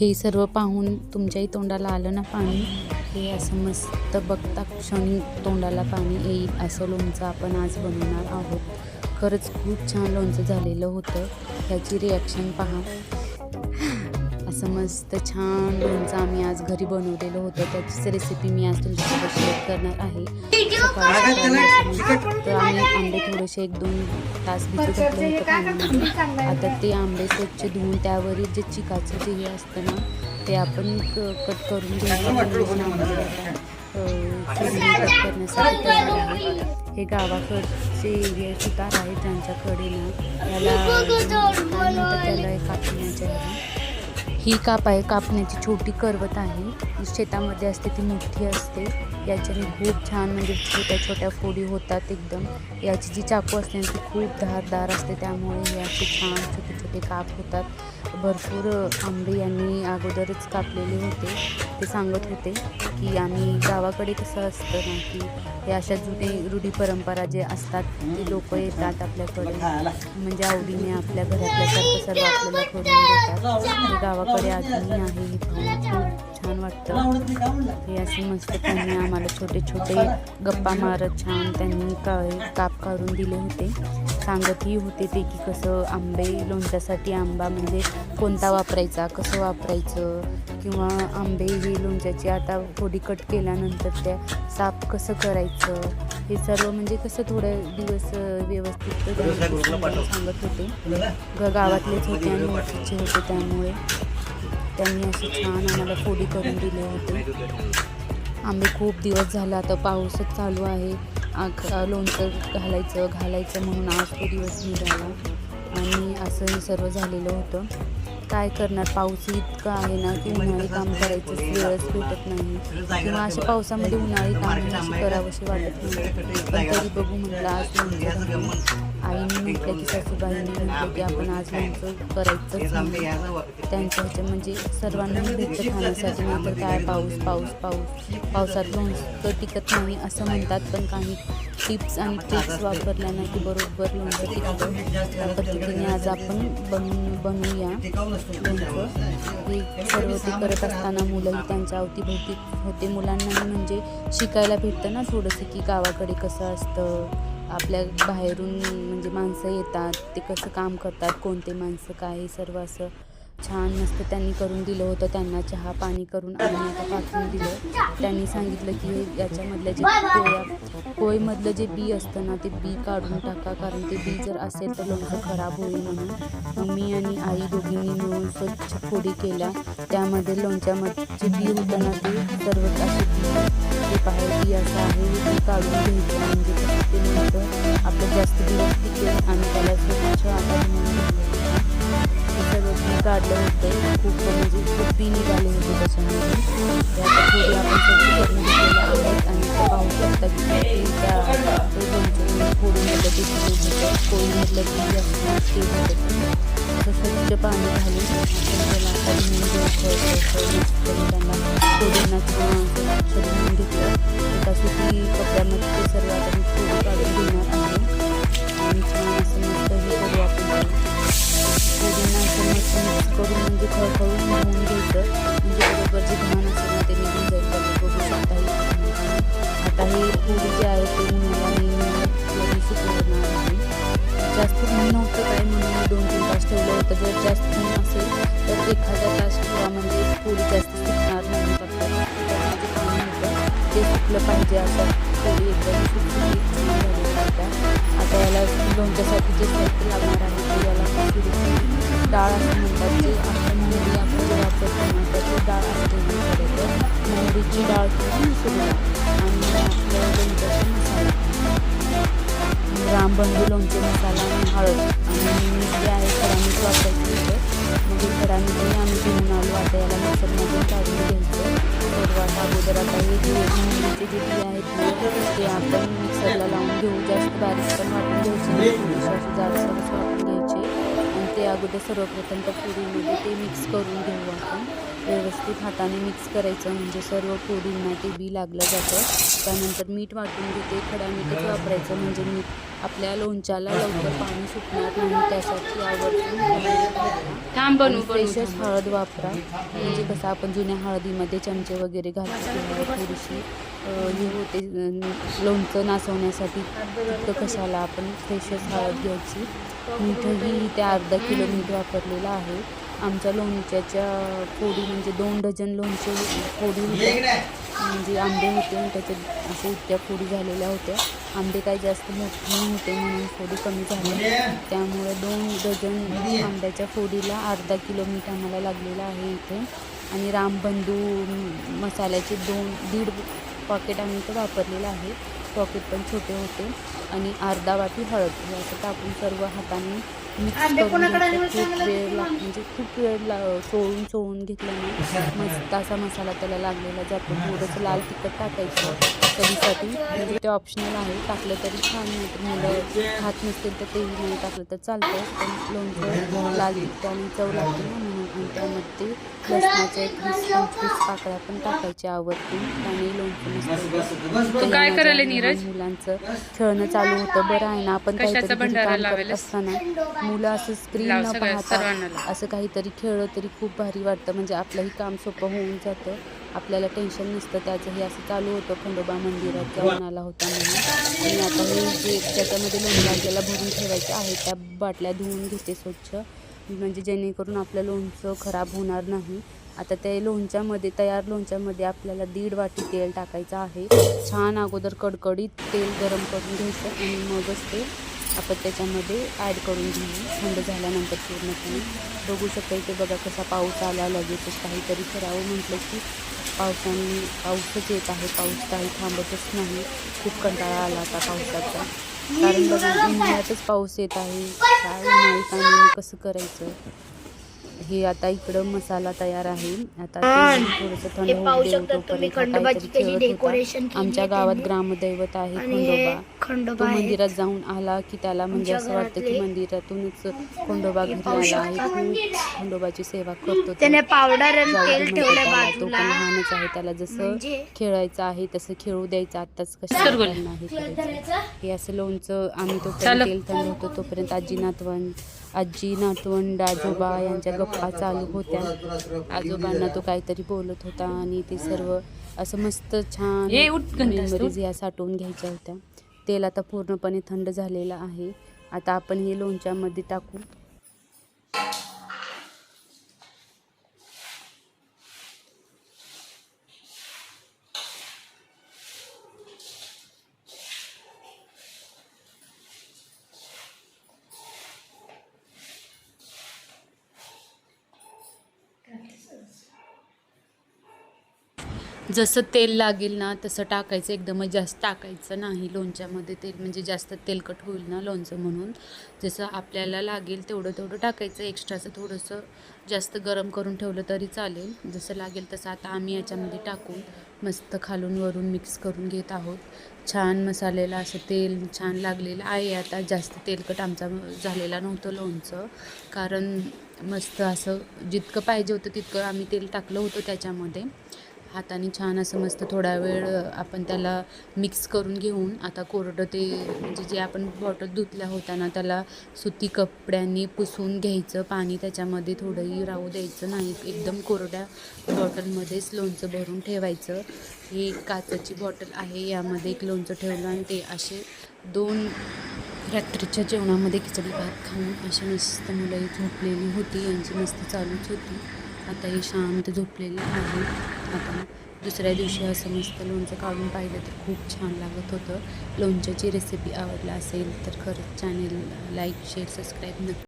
हे सर्व पाहून तुमच्याही तोंडाला आलं ना पाणी? हे असं मस्त बघता क्षणी तोंडाला पाणी येईल असं लोणचं आपण आज बनवणार आहोत. खरंच खूप छान लोणचं झालेलं होतं. ह्याची रिॲक्शन पहा. असं मस्त छान लोणचं आम्ही आज घरी बनवलेलं होतं. त्याचीच रेसिपी मी आज तुमच्यासोबत शेअर करणार आहे. तर आम्ही आंबे थोडेसे एक दोन तास भिजू घातले होते पाण्यामध्ये आता ते आंबे स्वच्छ धुवून त्यावरील जे चिकाचं जे हे असतं ना ते आपण क- कट करून घ्यायचं करण्यासाठी तयार आहे. हे गावाकडचे एरिया सुतार आहेत ज्यांच्याकडे ना त्याला हे कापण्याच्या ह्याला. ही काप आहे कापण्याची छोटी करवत आहे. जी शेतामध्ये असते ती मोठी असते. याच्याने खूप छान म्हणजे छोट्या छोट्या फोडी होतात एकदम. याची जी चाकू असते ती खूप धारदार असते. त्यामुळे हे असे छान छोटे छोटे काप होतात. भरपूर आंबे यांनी अगोदरच कापलेले होते. ते सांगत होते की आम्ही गावाकडे कसं असतं ना की हे अशा जुने रूढी परंपरा जे असतात ते लोक येतात आपल्याकडे. म्हणजे आवडीने आपल्या घरातल्यासारखं सर्व आपल्याला करून देतात. गावाकडे अजूनही आहे खूप छान वाटतं. हे असे मस्त त्यांनी आम्हाला छोटे छोटे गप्पा मारत छान त्यांनी का काप काढून दिले होते. सांगतही होते ते की कसं आंबे लोणच्यासाठी आंबा म्हणजे कोणता वापरायचा कसं वापरायचं? किंवा आंबे हे लोणच्याची आता फोडी कट केल्यानंतर त्या साफ कसं करायचं? हे सर्व म्हणजे कसं थोडं दिवस व्यवस्थित सांगत होते. ग गावातलेच होते आणि ओळखीचे होते त्यामुळे. त्यांनी असे छान आम्हाला फोडी करून दिले होते. आम्ही खूप दिवस झाला आता पाऊसच चालू आहे. आग लोणचं घालायचं घालायचं म्हणून आज तो दिवस निघाला. आणि असं हे सर्व झालेलं होतं. काय करणार? पाऊस इतका आहे ना की उन्हाळी काम करायचं वेळच भेटत नाही. किंवा अशा पावसामध्ये उन्हाळी काम करावंशी वाटत नाही. पण तरी बघू म्हटलं आज आईने म्हटलं की सासूबाईंनी म्हटलं की आपण आज करायचंच म्हणून. त्यांच्या ह्याच्या म्हणजे सर्वांना भेटतं खाण्यासाठी नंतर काय पाऊस पाऊस पाऊस. पावसात लोणचं टिकत नाही असं म्हणतात पण काही टिप्स आणि ट्रिक्स वापरल्यानं की बरोबर लोणचं टिकतं. त्या पद्धतीने आज आपण बनवून बनवूया लोणचं हे सर्व ते करत असताना मुलंही त्यांच्या अवतीभोवती होते. मुलांनाही म्हणजे शिकायला भेटतं ना थोडंसं की गावाकडे कसं असतं आपल्या बाहेरून म्हणजे माणसं येतात ते कसं काम करतात कोणते माणसं काय सर्व असं छान मस्त त्यांनी करून दिलं होतं. त्यांना चहा पाणी करून आम्ही आता पाठवून दिलं. त्यांनी सांगितलं की हे याच्यामधलं जे पोळ्या पोळीमधलं जे बी असतं ना ते बी काढून टाका. कारण ते बी जर असेल तर लोणचं खराब होईल म्हणून. मग मी आणि आई दोघींनी मिळून स्वच्छ फोडी केल्या. त्यामध्ये लोणच्यामध्ये जे बी होतं ना ते सर्व असे बी असं आहे काढून घ्यायचं म्हणजे ते आपलं जास्त दिवस टिकेल आणि त्याला स्वच्छ आता हे काढलं होतं. खूप म्हणजे खूप बी निघाले होते त्याच्यामध्ये. थोडी आपण स्वच्छ करून घेतलेलं आहेत आणि ते पाहू शकता की त्या म्हणजे ते म्हटलं की ते ते होतं. असं स्वच्छ पाणी घालून आपण जर जास्त ऊन असेल तर एखादा तास किंवा म्हणजे पोळी जास्त सुकणार नाही आपल्याला ते सुकलं पाहिजे असं. पोळी एकदम सुकली आता याला लोणच्यासाठी जे साहित्य लागणार आहे ते याला डाळ असं म्हणतात जे आपण मोहरी आपण जे वापरतो ना त्याची डाळ असते ना मोहरीची डाळ किंवा मसूर आणि आपल्या लोणच्याचा मसाला रामबंधू लोणचे मसाला आणि हळद. आणि मीठ जे आहे खरामीच वापरायचं होतं. मग हे म्हणजे आम्ही घेऊन आलो आता याला मिक्सरमधून काढून घ्यायचं. सर्वात अगोदर आता हे जे मोहरीचे जे बी आहेत ते आपण मिक्सरला लावून घेऊ. जास्त बारीक पण वाटून घ्यायचं जास्त वाटून ते अगोदर सर्वप्रथम त्या पुरीमध्ये ते मिक्स करून घेऊ आपण. व्यवस्थित हाताने मिक्स करायचं म्हणजे सर्व पोळींना ते बी लागलं जातं. त्यानंतर मीठ वाटून घेते खडा मीठच वापरायचं म्हणजे मीठ आपल्या लोणच्याला लवकर पाणी सुटणार नाही त्यासाठी बनवू फ्रेशच हळद वापरा. म्हणजे कसं आपण जुन्या हळदीमध्ये चमचे वगैरे घालतो अ, हे होते लोणचं नाचवण्यासाठी तिथं कशाला आपण फ्रेशच हळद घ्यायची. मीठही इथे अर्धा किलो मीठ वापरलेलं आहे. आमच्या लोणच्याच्या फोडी म्हणजे दोन डझन लोणचे फोडी होत्या. म्हणजे आंबे होते आणि त्याच्यात असे इतक्या फोडी झालेल्या होत्या. आंबे काही जास्त मोठे होते म्हणून फोडी कमी झाले त्यामुळे दोन डझन आंब्याच्या फोडीला अर्धा किलो मीठ आम्हाला लागलेलं आहे इथे. आणि रामबंधू मसाल्याचे दोन दीड पॉकेट आम्ही इथं वापरलेलं आहे. पॉकेट पण छोटे होते. आणि अर्धा वाटी हळद हे असं टाकून सर्व हाताने मिक्स करून. खूप वेळ लाग म्हणजे खूप वेळ ला चोळून चोळून घेतल्याने मस्त असा मसाला त्याला लागलेला जातो थोडंसं लाल तिखट टाकायचं कधीसाठी म्हणजे ते ऑप्शनल आहे. टाकलं तरी छान नाही तर मुलं खात नसतील तर तेही नाही टाकलं तर चालतं पण लोणचं लाल तिखटाने चव लागते ना आणि त्यामध्ये लसणाच्या एक वीस पंचवीस पाकळ्या पण टाकायच्या आवडतील त्याने लोणचं काय करायला नीरज? मुलांचं खेळणं चालू होतं. बरं आहे ना आपण कशाचा काहीतरी काम करत? असताना मुलं असं स्क्रीन न पाहता. असं काहीतरी खेळलं तरी खूप भारी वाटतं. म्हणजे आपलंही काम सोपं होऊन जातं. आपल्याला टेन्शन नसतं. त्याचं हे असं चालू होतं. खंडोबा मंदिरात जाऊन आला होता म्हणून. आणि आता हे जे त्याच्यामध्ये लोणचं आपल्याला भरून ठेवायचं आहे त्या बाटल्या धुवून घेते स्वच्छ. म्हणजे जेणेकरून आपलं लोणचं खराब होणार नाही. आता त्या लोणच्यामध्ये तयार लोणच्यामध्ये आपल्याला दीड वाटी तेल टाकायचं आहे. छान अगोदर कडकडीत तेल गरम करून घ्यायचं आणि मगच ते आपण त्याच्यामध्ये ॲड करून घेऊ. थंड झाल्यानंतर पूर्णपणे बघू शकता इथे बघा कसा पाऊस आला लगेचच काहीतरी करावं म्हटलं की पावसाने पाऊसच येत आहे. पाऊस काही थांबतच नाही. खूप कंटाळा आला आता पावसाचा. कारण बघा उन्हाळ्यातच पाऊस येत आहे. काय उन्हाळी पाणी कसं करायचं? हे आता इकडं मसाला तयार आहे. आता ते थोडंसं थंड होऊ पाहू देऊ शकता तुम्ही तोपर्यंत खंडोबाची काहीतरी कशी खेळत डेकोरेशन होता केली आमच्या आहे गावात. ग्रामदैवत आहे हे खंडोबा. तो खंडोबा आहे मंदिरात जाऊन आला की त्याला म्हणजे असं वाटतं की मंदिरातूनच खंडोबा घरी आला आहे. खंडोबाची सेवा करतो तो. त्याने पावडर तो पण लहानच आहे. त्याला जसं म्हणजे खेळायचं आहे तसं खेळू द्यायचं. आत्ताच कशा. नाही करायचं हे असं लोणचं आम्ही. तोपर्यंत तेल थंड होतो. तोपर्यंत आजी नातवंड आजी नातवंड आजोबा यांच्या गप्पा चालू होत्या. आजोबांना तो काहीतरी बोलत होता आणि ते सर्व असं मस्त छान मेमरीज या साठवून घ्यायच्या होत्या. तेल आता पूर्णपणे थंड झालेलं आहे. आता आपण हे लोणच्यामध्ये टाकू. जसं तेल लागेल ना तसं टाकायचं. एकदमच जास्त टाकायचं नाही लोणच्यामध्ये तेल. म्हणजे जास्त तेलकट होईल ना लोणचं म्हणून. जसं आपल्याला लागेल तेवढं तेवढं टाकायचं. एक्स्ट्राचं थोडंसं जास्त गरम करून ठेवलं तरी चालेल. जसं लागेल तसं आता आम्ही याच्यामध्ये टाकून मस्त खालून वरून मिक्स करून घेत आहोत. छान मसाल्याला असं तेल छान लागलेलं आहे. आता जास्त तेलकट आमचा झालेला नव्हतं लोणचं. कारण मस्त असं जितकं पाहिजे होतं तितकं आम्ही तेल टाकलं होतं त्याच्यामध्ये. हाताने छान असं मस्त थोडा वेळ आपण त्याला मिक्स करून घेऊन आता कोरडं ते म्हणजे जे आपण बॉटल धुतल्या होत्या ना त्याला सुती कपड्यांनी पुसून घ्यायचं पाणी त्याच्यामध्ये थोडंही राहू द्यायचं नाही. एकदम कोरड्या बॉटलमध्येच लोणचं भरून ठेवायचं. ही काचाची बॉटल आहे यामध्ये एक लोणचं ठेवलं आणि ते असे दोन रात्रीच्या जेवणामध्ये खिचडी भात खाऊन अशी मस्त मुलंही झोपलेली होती यांची मस्त चालूच होती. आता हे शांत झोपलेली आहे. आता दुसऱ्या दिवशी असं मस्त लोणचं काढून पाहिलं तर खूप छान लागत होतं. लोणच्याची रेसिपी आवडला असेल तर खरंच चॅनेल लाईक शेअर सबस्क्राईब नक्की